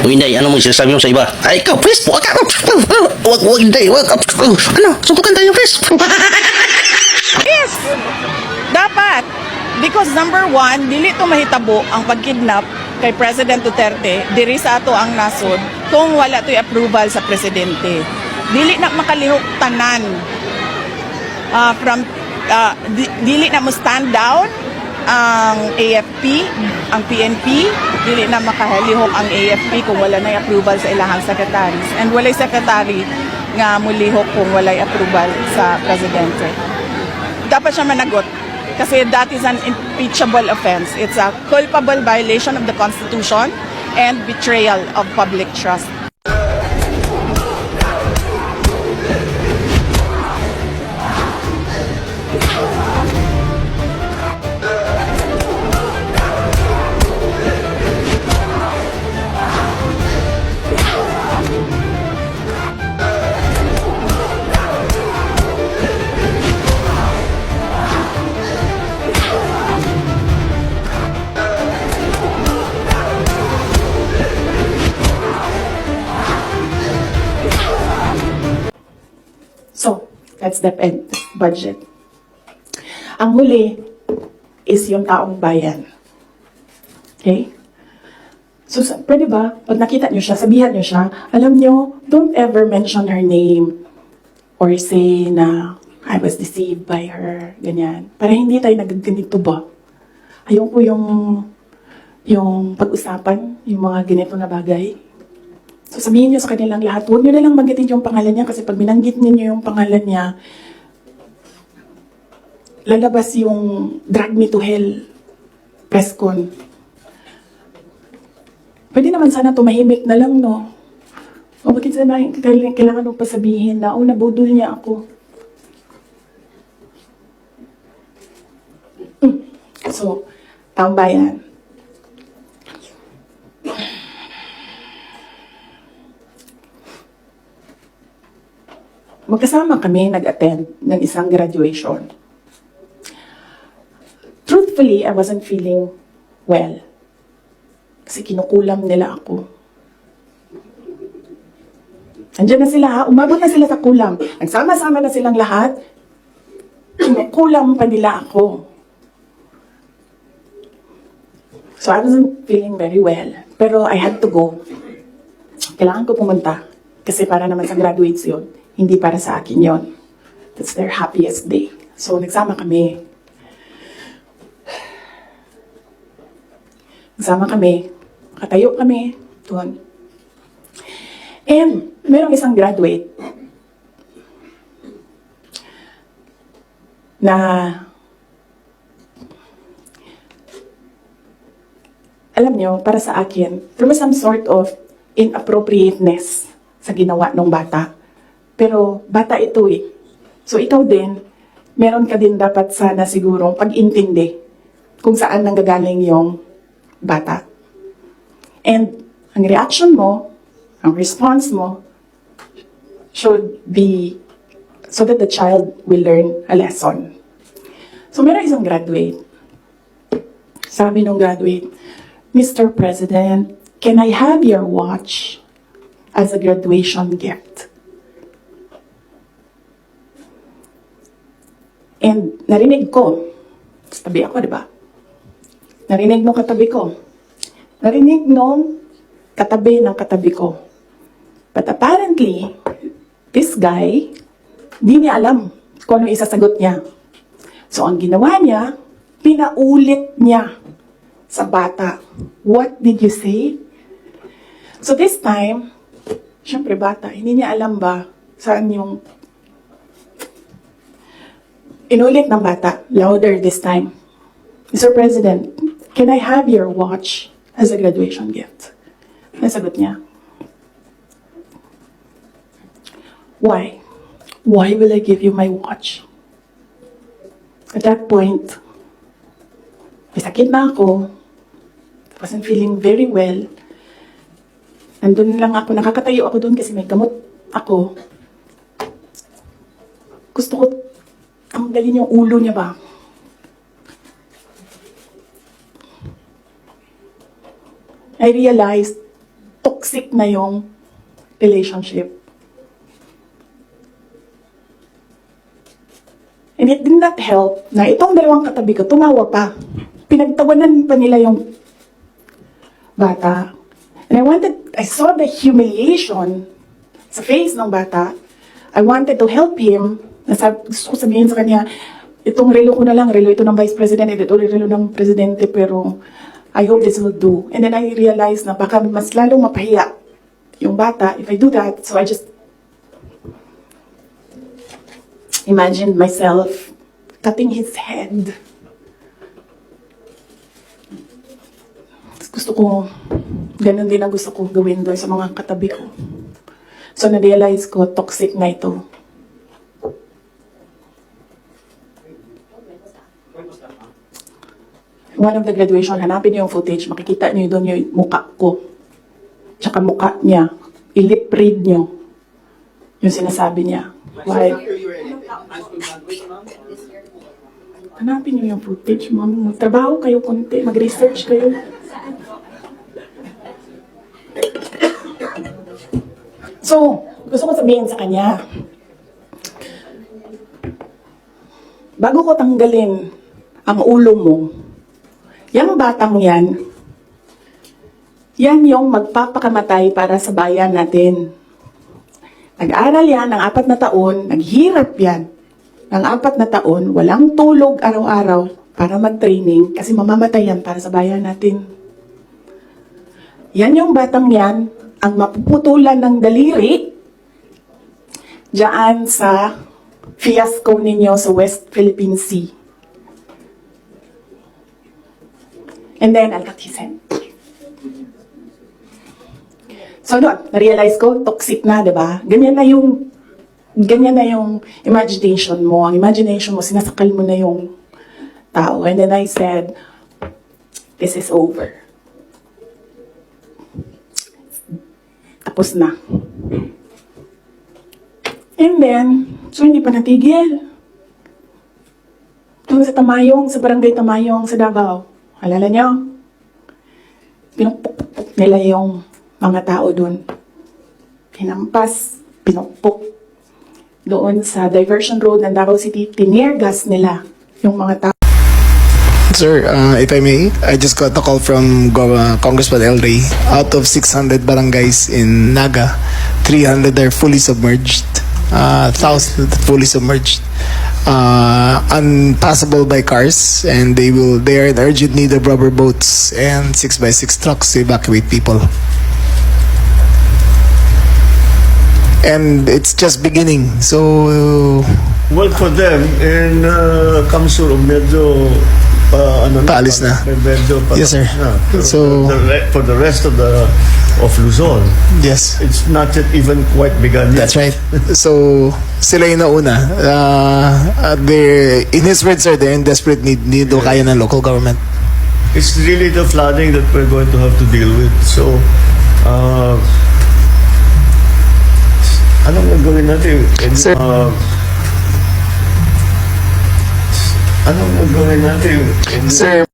Uy, Inday, ano mo sinasabi mo sa iba? Ay, ikaw, Pres, huwag ka. Huwag, huwag, Inday, huwag. Ano, suntukan tayo, Pres. Yes! Dapat. Because number one, dili to mahitabo ang pagkidnap kay President Duterte diri sa ato ang nasod kung wala to'y approval sa presidente. Dili na makalihok tanan ah, from ah, di- dili na mo stand down ang AFP, ang PNP, dili na makalihok ang AFP kung wala na approval sa ilahang secretaries. And walay secretary nga mulihok kung walay approval sa presidente dapat siya managot kasi that is an impeachable offense. It's a culpable violation of the Constitution and betrayal of public trust. Ed budget. Ang huli is yung taong bayan. Okay? So, pwede ba, pag nakita nyo siya, sabihan nyo siya, alam nyo, don't ever mention her name or say na I was deceived by her, ganyan. Para hindi tayo nagganito ba? Ayoko yung yung pag-usapan, yung mga ganito na bagay. So sabihin niyo sa kanilang lahat, huwag niyo na lang banggitin yung pangalan niya kasi pag binanggit niyo yung pangalan niya, lalabas yung drag me to hell press con. Pwede naman sana tumahimik na lang, no? O bakit sana kailangan, kailangan mo pa sabihin na, oh, nabudol niya ako. Mm. So, taong magkasama kami nag-attend ng isang graduation. Truthfully, I wasn't feeling well. Kasi kinukulam nila ako. Andiyan na sila umabot na sila sa kulam. Nagsama-sama na silang lahat. Kinukulam pa nila ako. So I wasn't feeling very well. Pero I had to go. Kailangan ko pumunta. Kasi para naman sa graduates yun. Hindi para sa akin yon. That's their happiest day. So nagsama kami. Nagsama kami. Katayo kami. Doon. And merong isang graduate na alam nyo, para sa akin, there was some sort of inappropriateness sa ginawa ng bata. Pero bata ito eh. So ikaw din, meron ka din dapat sana sigurong pag-intindi kung saan nanggagaling yung bata. And ang reaction mo, ang response mo, should be so that the child will learn a lesson. So meron isang graduate. Sabi nung graduate, Mr. President, can I have your watch as a graduation gift? And narinig ko, tabi ako, di ba? Narinig nung katabi ko. Narinig nung katabi ng katabi ko. But apparently, this guy, di niya alam kung ano isasagot niya. So, ang ginawa niya, pinaulit niya sa bata. What did you say? So, this time, syempre bata, hindi niya alam ba saan yung Inulit ng bata, louder this time. Mr. President, can I have your watch as a graduation gift? Nasagot niya. Why? Why will I give you my watch? At that point, may sakit na ako. Wasn't feeling very well. Nandun lang ako, nakakatayo ako doon kasi may gamot ako. Gusto ko ang galing yung ulo niya ba? I realized, toxic na yung relationship. And it did not help na itong dalawang katabi ko, tumawa pa. Pinagtawanan pa nila yung bata. And I wanted, I saw the humiliation sa face ng bata. I wanted to help him. Nasab, gusto ko sabihin sa kanya, itong relo ko na lang, relo ito ng Vice President, ito relo ng Presidente, pero I hope this will do. And then I realized na baka mas lalong mapahiya yung bata if I do that. So I just imagined myself cutting his head. Gusto ko, ganun din ang gusto ko gawin doon sa mga katabi ko. So na-realize ko, toxic na ito. One of the graduation, hanapin niyo yung footage, makikita niyo doon yung mukha ko. Tsaka mukha niya. I-lip read niyo yung sinasabi niya. Why? Hanapin niyo yung footage, ma'am. Magtrabaho kayo konti, mag-research kayo. So, gusto ko sabihin sa kanya, bago ko tanggalin ang ulo mo, yung batang yan, yan yung magpapakamatay para sa bayan natin. Nag-aral yan ng apat na taon, naghirap yan ng apat na taon, walang tulog araw-araw para mag-training kasi mamamatay yan para sa bayan natin. Yan yung batang yan, ang mapuputulan ng daliri diyan sa fiasco ninyo sa West Philippine Sea. And then, head. So, ano, na-realize ko, toxic na, di ba? Ganyan na yung, ganyan na yung imagination mo. Ang imagination mo, sinasakal mo na yung tao. And then I said, this is over. Tapos na. And then, so hindi pa natigil. Doon sa Tamayong, sa barangay Tamayong, sa Davao. Alala nyo? Pinupukpuk nila yung mga tao doon. Pinampas, pinupuk. Doon sa diversion road ng Davao City, tiniergas nila yung mga tao. Sir, uh, if I may, I just got a call from Go- uh, Congressman El Rey. Out of 600 barangays in Naga, 300 are fully submerged. Uh, 1,000 fully submerged. Uh, unpassable by cars, and they will. They are in urgent need of rubber boats and six by six trucks to evacuate people. And it's just beginning. So Well, for them, in uh, Kamsur, medyo uh, ano Paalis na. Medyo pa, Yes, sir. na. So- the, re- for the rest of the of Luzon, yes. it's not yet even quite begun yet. That's right. So, sila yung nauna. Uh, they're, in his words, sir, they're in desperate need. Need daw kaya ng local government. It's really the flooding that we're going to have to deal with. So, uh, anong gagawin natin? And, Sir. Uh, anong gagawin natin? Sir,